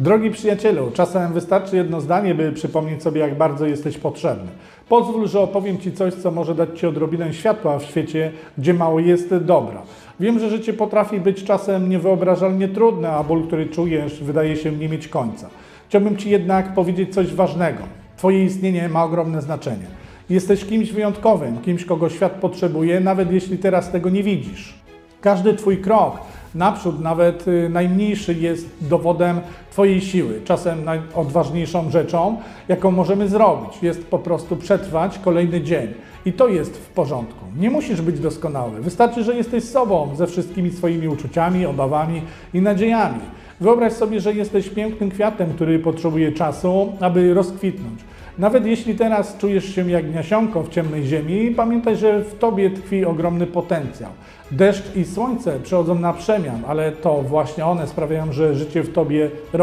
Drogi przyjacielu, czasem wystarczy jedno zdanie, by przypomnieć sobie, jak bardzo jesteś potrzebny. Pozwól, że opowiem Ci coś, co może dać Ci odrobinę światła w świecie, gdzie mało jest dobra. Wiem, że życie potrafi być czasem niewyobrażalnie trudne, a ból, który czujesz, wydaje się nie mieć końca. Chciałbym Ci jednak powiedzieć coś ważnego. Twoje istnienie ma ogromne znaczenie. Jesteś kimś wyjątkowym, kimś, kogo świat potrzebuje, nawet jeśli teraz tego nie widzisz. Każdy Twój krok naprzód, nawet y, najmniejszy, jest dowodem Twojej siły. Czasem najodważniejszą rzeczą, jaką możemy zrobić, jest po prostu przetrwać kolejny dzień. I to jest w porządku. Nie musisz być doskonały. Wystarczy, że jesteś sobą ze wszystkimi swoimi uczuciami, obawami i nadziejami. Wyobraź sobie, że jesteś pięknym kwiatem, który potrzebuje czasu, aby rozkwitnąć. Nawet jeśli teraz czujesz się jak nasionko w ciemnej ziemi, pamiętaj, że w tobie tkwi ogromny potencjał. Deszcz i słońce przychodzą na przemian, ale to właśnie one sprawiają, że życie w tobie rośnie.